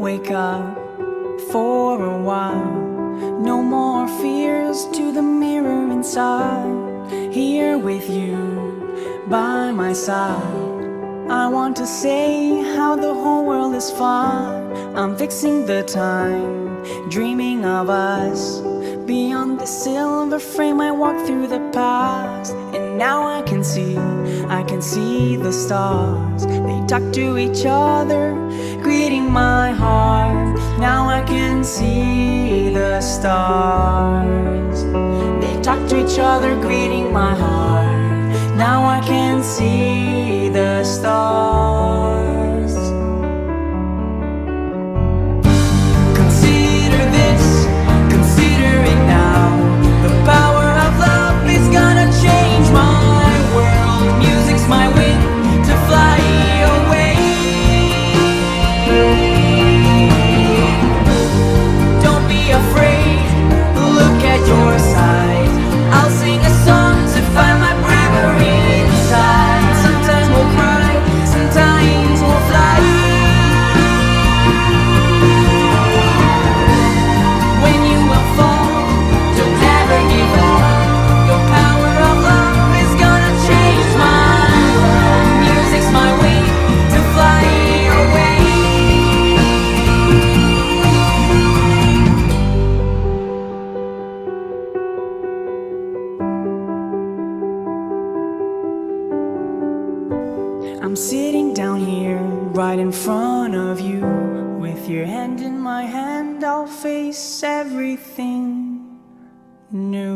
wake up for a while. No more fears to the mirror inside. Here with you by my side. I want to say how the whole world is fine. I'm fixing the time, dreaming of us. Beyond the silver frame, I walk through the past. And now I can see, I can see the stars. They talk to each other, greeting my heart. Now I can see the stars. They talk to each other, greeting my heart. Now I can see I'm sitting down here right in front of you. With your hand in my hand, I'll face everything new.